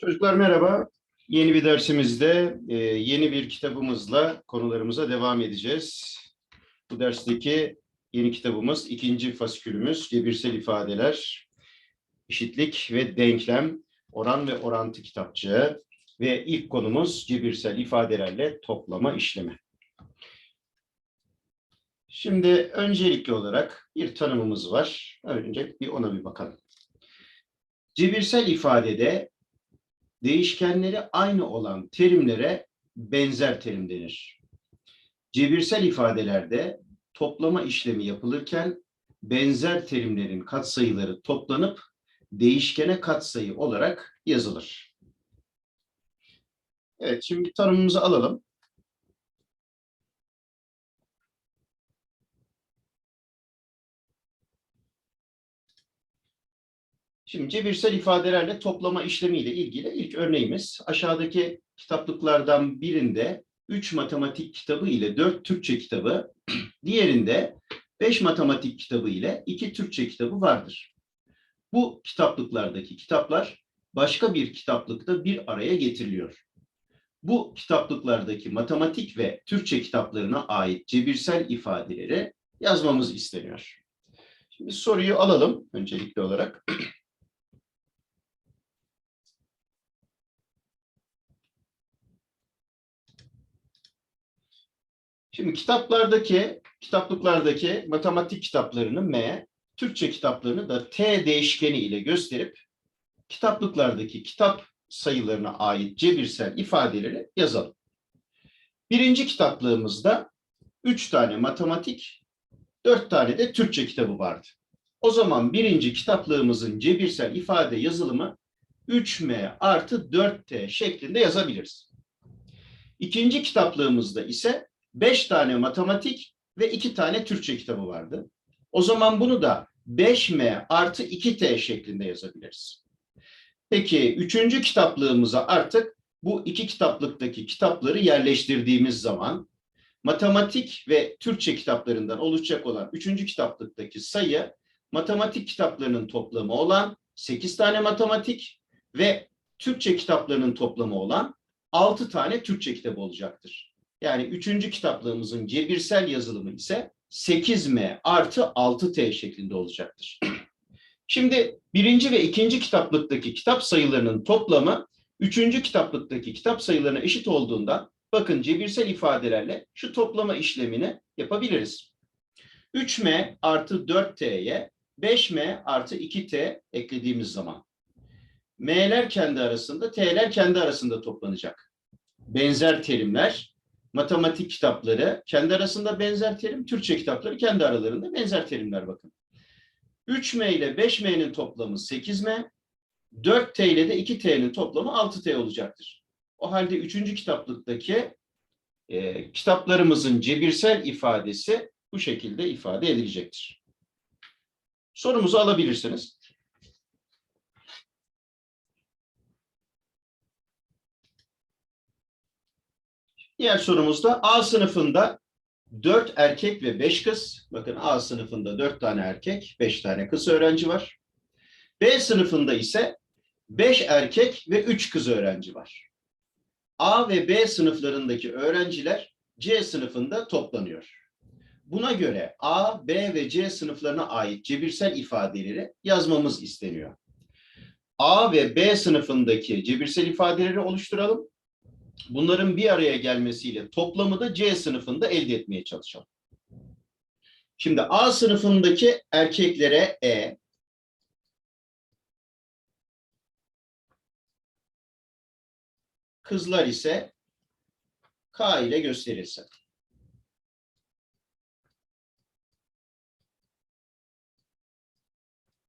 Çocuklar merhaba. Yeni bir dersimizde e, yeni bir kitabımızla konularımıza devam edeceğiz. Bu dersteki yeni kitabımız ikinci fasikülümüz cebirsel ifadeler, eşitlik ve denklem, oran ve orantı kitapçığı ve ilk konumuz cebirsel ifadelerle toplama işlemi. Şimdi öncelikli olarak bir tanımımız var. Önce bir ona bir bakalım. Cebirsel ifadede değişkenleri aynı olan terimlere benzer terim denir. Cebirsel ifadelerde toplama işlemi yapılırken benzer terimlerin katsayıları toplanıp değişkene katsayı olarak yazılır. Evet, şimdi tanımımızı alalım. Şimdi cebirsel ifadelerle toplama işlemiyle ilgili ilk örneğimiz aşağıdaki kitaplıklardan birinde 3 matematik kitabı ile 4 Türkçe kitabı, diğerinde 5 matematik kitabı ile 2 Türkçe kitabı vardır. Bu kitaplıklardaki kitaplar başka bir kitaplıkta bir araya getiriliyor. Bu kitaplıklardaki matematik ve Türkçe kitaplarına ait cebirsel ifadeleri yazmamız isteniyor. Şimdi soruyu alalım öncelikli olarak. Şimdi kitaplardaki, kitaplıklardaki matematik kitaplarını M, Türkçe kitaplarını da T değişkeni ile gösterip kitaplıklardaki kitap sayılarına ait cebirsel ifadeleri yazalım. Birinci kitaplığımızda üç tane matematik, dört tane de Türkçe kitabı vardı. O zaman birinci kitaplığımızın cebirsel ifade yazılımı 3M artı 4T şeklinde yazabiliriz. İkinci kitaplığımızda ise 5 tane matematik ve 2 tane Türkçe kitabı vardı. O zaman bunu da 5M artı 2T şeklinde yazabiliriz. Peki üçüncü kitaplığımıza artık bu iki kitaplıktaki kitapları yerleştirdiğimiz zaman matematik ve Türkçe kitaplarından oluşacak olan üçüncü kitaplıktaki sayı matematik kitaplarının toplamı olan 8 tane matematik ve Türkçe kitaplarının toplamı olan 6 tane Türkçe kitabı olacaktır. Yani üçüncü kitaplığımızın cebirsel yazılımı ise 8M artı 6T şeklinde olacaktır. Şimdi birinci ve ikinci kitaplıktaki kitap sayılarının toplamı üçüncü kitaplıktaki kitap sayılarına eşit olduğundan bakın cebirsel ifadelerle şu toplama işlemini yapabiliriz. 3M artı 4T'ye 5M artı 2T eklediğimiz zaman M'ler kendi arasında, T'ler kendi arasında toplanacak. Benzer terimler matematik kitapları kendi arasında benzer terim, Türkçe kitapları kendi aralarında benzer terimler bakın. 3M ile 5M'nin toplamı 8M, 4T ile de 2T'nin toplamı 6T olacaktır. O halde 3. kitaplıktaki e, kitaplarımızın cebirsel ifadesi bu şekilde ifade edilecektir. Sorumuzu alabilirsiniz. Diğer sorumuzda A sınıfında 4 erkek ve 5 kız. Bakın A sınıfında 4 tane erkek, 5 tane kız öğrenci var. B sınıfında ise 5 erkek ve 3 kız öğrenci var. A ve B sınıflarındaki öğrenciler C sınıfında toplanıyor. Buna göre A, B ve C sınıflarına ait cebirsel ifadeleri yazmamız isteniyor. A ve B sınıfındaki cebirsel ifadeleri oluşturalım bunların bir araya gelmesiyle toplamı da C sınıfında elde etmeye çalışalım. Şimdi A sınıfındaki erkeklere E, kızlar ise K ile gösterilsin.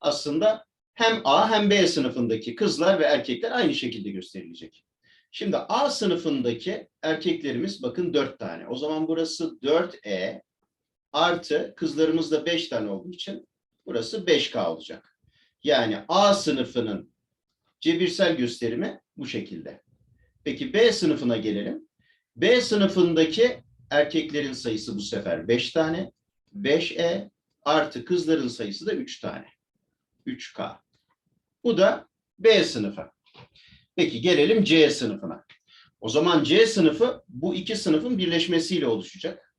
Aslında hem A hem B sınıfındaki kızlar ve erkekler aynı şekilde gösterilecek. Şimdi A sınıfındaki erkeklerimiz bakın 4 tane. O zaman burası 4E artı kızlarımız da 5 tane olduğu için burası 5K olacak. Yani A sınıfının cebirsel gösterimi bu şekilde. Peki B sınıfına gelelim. B sınıfındaki erkeklerin sayısı bu sefer 5 tane. 5E artı kızların sayısı da 3 tane. 3K. Bu da B sınıfı. Peki gelelim C sınıfına. O zaman C sınıfı bu iki sınıfın birleşmesiyle oluşacak.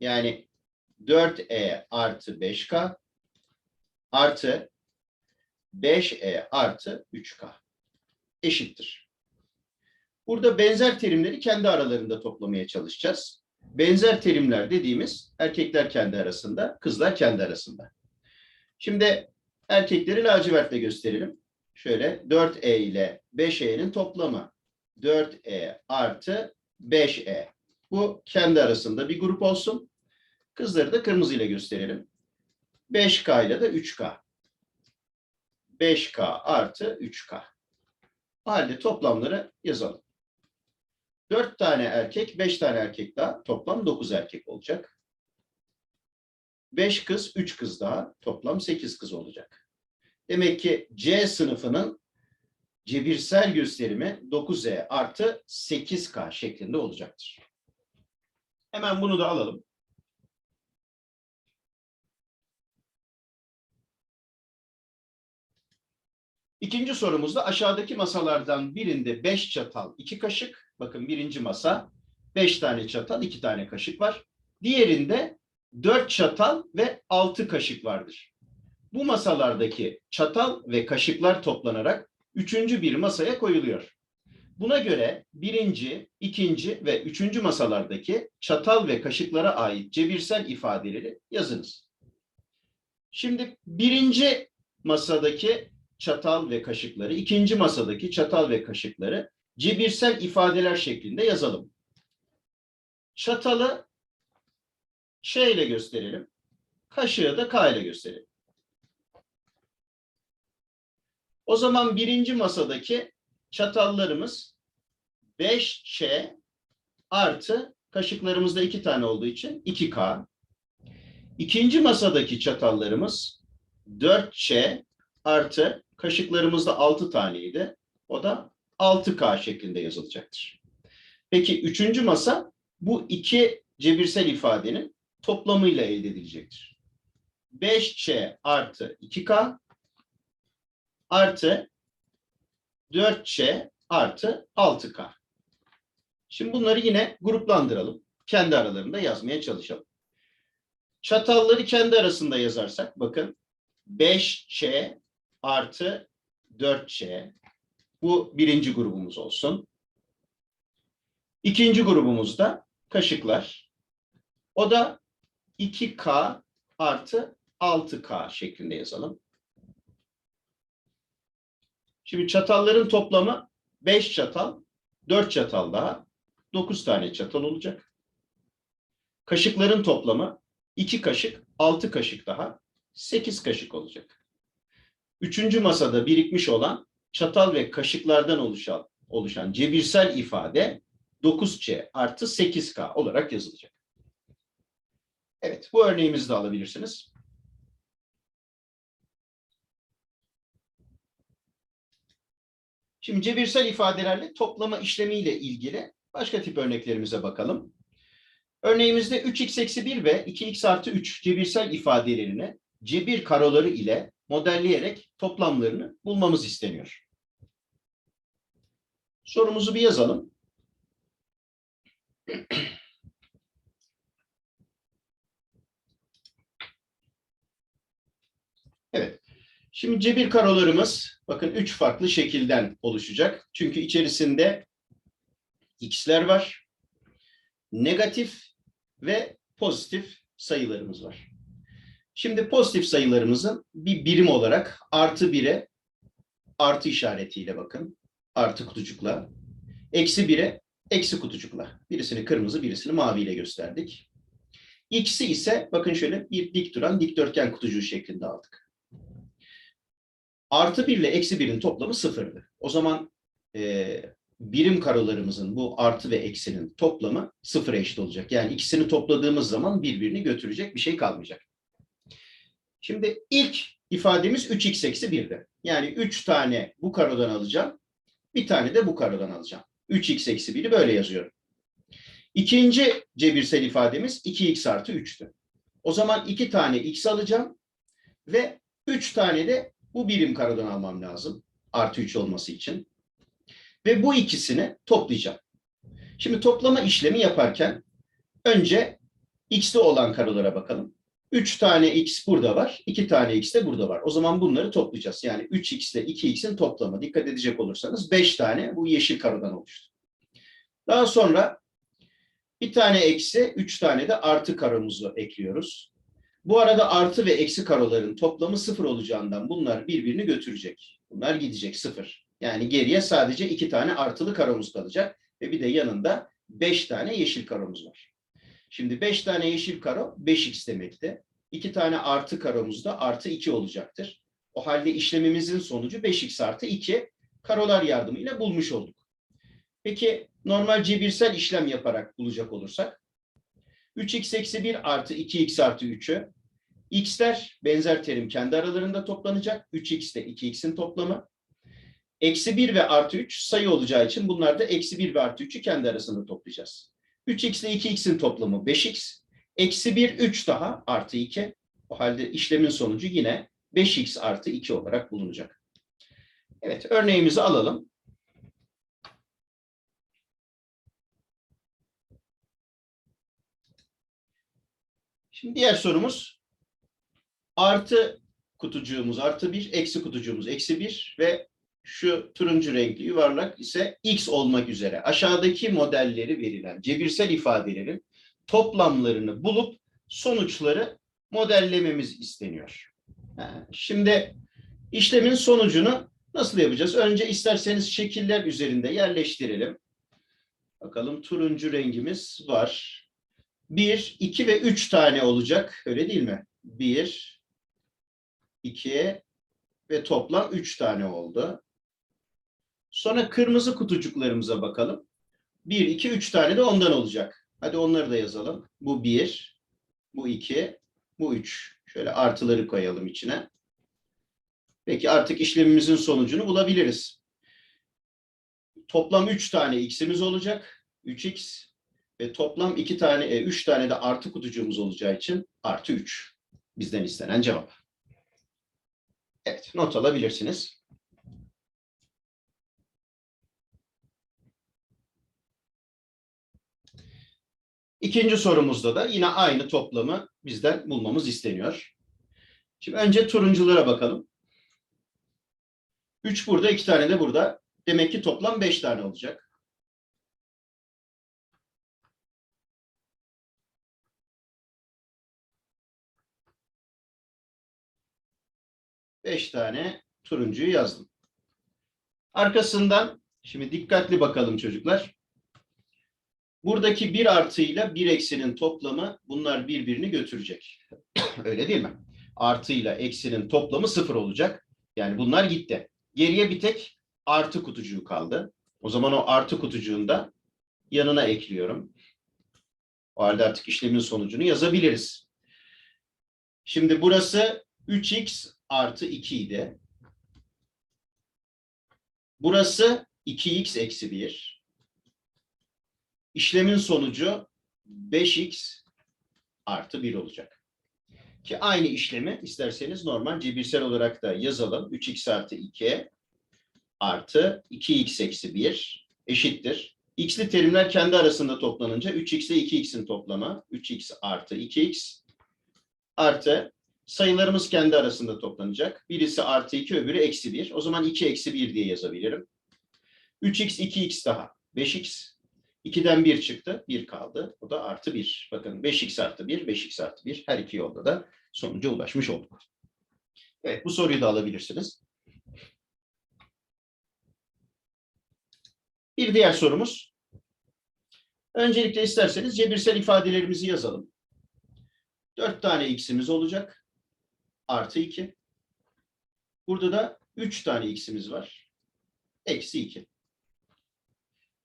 Yani 4E artı 5K artı 5E artı 3K eşittir. Burada benzer terimleri kendi aralarında toplamaya çalışacağız. Benzer terimler dediğimiz erkekler kendi arasında, kızlar kendi arasında. Şimdi erkekleri lacivertle gösterelim. Şöyle 4E ile 5E'nin toplamı. 4E artı 5E. Bu kendi arasında bir grup olsun. Kızları da kırmızı ile gösterelim. 5K ile de 3K. 5K artı 3K. O halde toplamları yazalım. 4 tane erkek, 5 tane erkek daha toplam 9 erkek olacak. 5 kız, 3 kız daha toplam 8 kız olacak. Demek ki C sınıfının cebirsel gösterimi 9E artı 8K şeklinde olacaktır. Hemen bunu da alalım. İkinci sorumuzda aşağıdaki masalardan birinde 5 çatal, 2 kaşık. Bakın birinci masa 5 tane çatal, 2 tane kaşık var. Diğerinde 4 çatal ve 6 kaşık vardır. Bu masalardaki çatal ve kaşıklar toplanarak üçüncü bir masaya koyuluyor. Buna göre birinci, ikinci ve üçüncü masalardaki çatal ve kaşıklara ait cebirsel ifadeleri yazınız. Şimdi birinci masadaki çatal ve kaşıkları, ikinci masadaki çatal ve kaşıkları cebirsel ifadeler şeklinde yazalım. Çatalı Ş ile gösterelim. Kaşığı da K ile gösterelim. O zaman birinci masadaki çatallarımız 5Ç artı kaşıklarımızda iki tane olduğu için 2K. İkinci masadaki çatallarımız 4Ç artı kaşıklarımızda 6 taneydi. O da 6K şeklinde yazılacaktır. Peki üçüncü masa bu iki cebirsel ifadenin toplamıyla elde edilecektir. 5Ç artı 2K artı 4Ç artı 6K. Şimdi bunları yine gruplandıralım. Kendi aralarında yazmaya çalışalım. Çatalları kendi arasında yazarsak bakın 5Ç artı 4Ç bu birinci grubumuz olsun. İkinci grubumuzda kaşıklar. O da 2K artı 6K şeklinde yazalım. Şimdi çatalların toplamı 5 çatal, 4 çatal daha 9 tane çatal olacak. Kaşıkların toplamı 2 kaşık, 6 kaşık daha 8 kaşık olacak. Üçüncü masada birikmiş olan çatal ve kaşıklardan oluşan, oluşan cebirsel ifade 9C artı 8K olarak yazılacak. Evet, bu örneğimizi de alabilirsiniz. Şimdi cebirsel ifadelerle toplama işlemiyle ilgili başka tip örneklerimize bakalım. Örneğimizde 3x eksi 1 ve 2x artı 3 cebirsel ifadelerini cebir karoları ile modelleyerek toplamlarını bulmamız isteniyor. Sorumuzu bir yazalım. Evet. Şimdi cebir karolarımız bakın üç farklı şekilden oluşacak. Çünkü içerisinde x'ler var. Negatif ve pozitif sayılarımız var. Şimdi pozitif sayılarımızın bir birim olarak artı bire artı işaretiyle bakın. Artı kutucukla. Eksi bire eksi kutucukla. Birisini kırmızı birisini maviyle gösterdik. X'i ise bakın şöyle bir dik duran dikdörtgen kutucuğu şeklinde aldık. Artı 1 ile eksi 1'in toplamı sıfırdı. O zaman e, birim karolarımızın bu artı ve eksinin toplamı sıfıra eşit olacak. Yani ikisini topladığımız zaman birbirini götürecek bir şey kalmayacak. Şimdi ilk ifademiz 3x eksi 1'di. Yani 3 tane bu karodan alacağım. Bir tane de bu karodan alacağım. 3x eksi 1'i böyle yazıyorum. İkinci cebirsel ifademiz 2x artı 3'tü. O zaman 2 tane x alacağım ve 3 tane de bu birim karodan almam lazım. Artı 3 olması için. Ve bu ikisini toplayacağım. Şimdi toplama işlemi yaparken önce x'te olan karolara bakalım. 3 tane x burada var, 2 tane x de burada var. O zaman bunları toplayacağız. Yani 3x ile 2x'in toplamı. Dikkat edecek olursanız 5 tane bu yeşil karodan oluştu. Daha sonra bir tane eksi, 3 tane de artı karomuzu ekliyoruz. Bu arada artı ve eksi karoların toplamı sıfır olacağından bunlar birbirini götürecek. Bunlar gidecek sıfır. Yani geriye sadece iki tane artılı karomuz kalacak ve bir de yanında beş tane yeşil karomuz var. Şimdi beş tane yeşil karo 5x demekti. İki tane artı karomuz da artı 2 olacaktır. O halde işlemimizin sonucu 5x artı 2 karolar yardımıyla bulmuş olduk. Peki normal cebirsel işlem yaparak bulacak olursak 3x eksi 1 artı 2x artı 3'ü x'ler benzer terim kendi aralarında toplanacak. 3x de 2x'in toplamı. Eksi 1 ve artı 3 sayı olacağı için bunlar da eksi 1 ve artı 3'ü kendi arasında toplayacağız. 3x ile 2x'in toplamı 5x. Eksi 1, 3 daha artı 2. O halde işlemin sonucu yine 5x artı 2 olarak bulunacak. Evet örneğimizi alalım. Şimdi diğer sorumuz artı kutucuğumuz artı 1, eksi kutucuğumuz eksi 1 ve şu turuncu renkli yuvarlak ise x olmak üzere aşağıdaki modelleri verilen cebirsel ifadelerin toplamlarını bulup sonuçları modellememiz isteniyor. Şimdi işlemin sonucunu nasıl yapacağız? Önce isterseniz şekiller üzerinde yerleştirelim. Bakalım turuncu rengimiz var. 1, 2 ve 3 tane olacak. Öyle değil mi? 1, 2 ve toplam 3 tane oldu. Sonra kırmızı kutucuklarımıza bakalım. 1, 2, 3 tane de ondan olacak. Hadi onları da yazalım. Bu 1, bu 2, bu 3. Şöyle artıları koyalım içine. Peki artık işlemimizin sonucunu bulabiliriz. Toplam 3 tane x'imiz olacak. 3x ve toplam 2 tane, 3 tane de artı kutucuğumuz olacağı için artı 3. Bizden istenen cevap. Evet, not alabilirsiniz. İkinci sorumuzda da yine aynı toplamı bizden bulmamız isteniyor. Şimdi önce turunculara bakalım. 3 burada, 2 tane de burada. Demek ki toplam 5 tane olacak. Beş tane turuncuyu yazdım. Arkasından şimdi dikkatli bakalım çocuklar. Buradaki bir artıyla bir eksinin toplamı bunlar birbirini götürecek. Öyle değil mi? Artıyla eksinin toplamı sıfır olacak. Yani bunlar gitti. Geriye bir tek artı kutucuğu kaldı. O zaman o artı kutucuğunu da yanına ekliyorum. O halde artık işlemin sonucunu yazabiliriz. Şimdi burası 3x artı 2 idi. Burası 2x eksi 1. İşlemin sonucu 5x artı 1 olacak. Ki aynı işlemi isterseniz normal cebirsel olarak da yazalım. 3x artı 2 artı 2x eksi 1 eşittir. X'li terimler kendi arasında toplanınca 3x ile 2x'in toplamı 3x artı 2x artı sayılarımız kendi arasında toplanacak. Birisi artı 2 öbürü eksi 1. O zaman 2 eksi 1 diye yazabilirim. 3x 2x daha 5x 2'den 1 çıktı. 1 kaldı. O da artı 1. Bakın 5x artı 1, 5x artı 1. Her iki yolda da sonuca ulaşmış olduk. Evet bu soruyu da alabilirsiniz. Bir diğer sorumuz. Öncelikle isterseniz cebirsel ifadelerimizi yazalım. 4 tane x'imiz olacak. Artı 2. Burada da 3 tane x'imiz var. Eksi 2.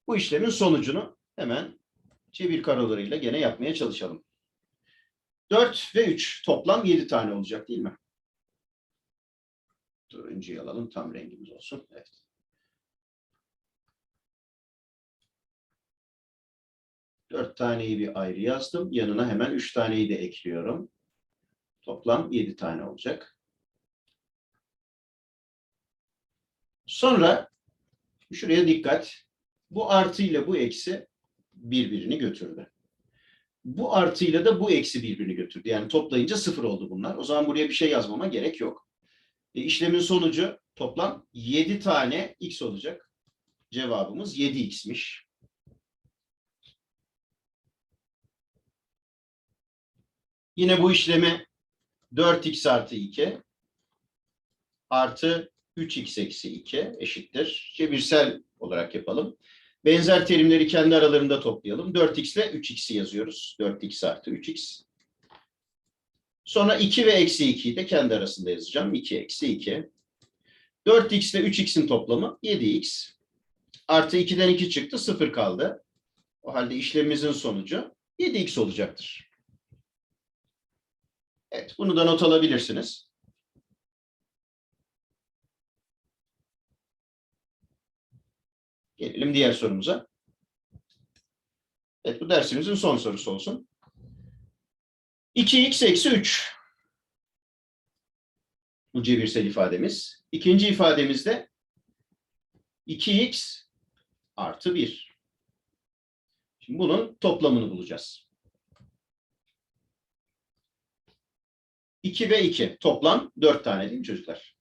Bu işlemin sonucunu hemen çevir karolarıyla gene yapmaya çalışalım. 4 ve 3 toplam 7 tane olacak değil mi? Turuncuyu alalım tam rengimiz olsun. Evet. Dört taneyi bir ayrı yazdım. Yanına hemen üç taneyi de ekliyorum. Toplam yedi tane olacak. Sonra Şuraya dikkat. Bu artı ile bu eksi birbirini götürdü. Bu artıyla da bu eksi birbirini götürdü. Yani toplayınca sıfır oldu bunlar. O zaman buraya bir şey yazmama gerek yok. E, işlemin sonucu toplam 7 tane x olacak. Cevabımız 7x'miş. Yine bu işlemi 4x artı 2 artı 3x eksi 2 eşittir. Cebirsel olarak yapalım. Benzer terimleri kendi aralarında toplayalım. 4x ile 3x'i yazıyoruz. 4x artı 3x. Sonra 2 ve eksi 2'yi de kendi arasında yazacağım. 2 eksi 2. 4x ile 3x'in toplamı 7x. Artı 2'den 2 çıktı. 0 kaldı. O halde işlemimizin sonucu 7x olacaktır. Evet, bunu da not alabilirsiniz. Gelelim diğer sorumuza. Evet, bu dersimizin son sorusu olsun. 2x eksi 3. Bu cebirsel ifademiz. İkinci ifademizde 2x artı 1. Şimdi bunun toplamını bulacağız. 2 ve 2. Toplam 4 tane değil mi çocuklar?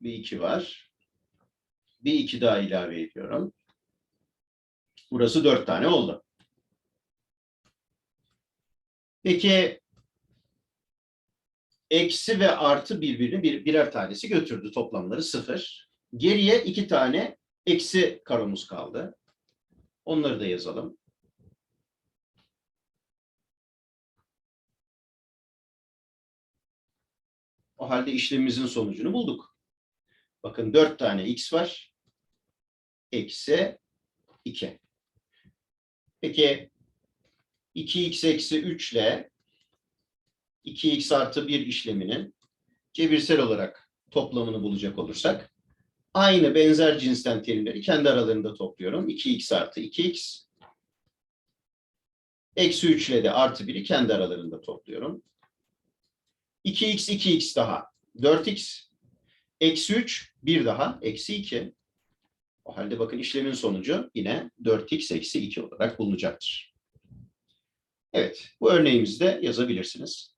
Bir 2 var. Bir 2 daha ilave ediyorum. Burası 4 tane oldu. Peki eksi ve artı birbirini bir, birer tanesi götürdü. Toplamları 0. Geriye 2 tane eksi karomuz kaldı. Onları da yazalım. O halde işlemimizin sonucunu bulduk. Bakın 4 tane x var. Eksi 2. Peki 2x eksi 3 ile 2x artı 1 işleminin cebirsel olarak toplamını bulacak olursak aynı benzer cinsten terimleri kendi aralarında topluyorum. 2x artı 2x eksi 3 ile de artı 1'i kendi aralarında topluyorum. 2x 2x daha 4x eksi 3 bir daha eksi 2. O halde bakın işlemin sonucu yine 4x eksi 2 olarak bulunacaktır. Evet bu örneğimizi de yazabilirsiniz.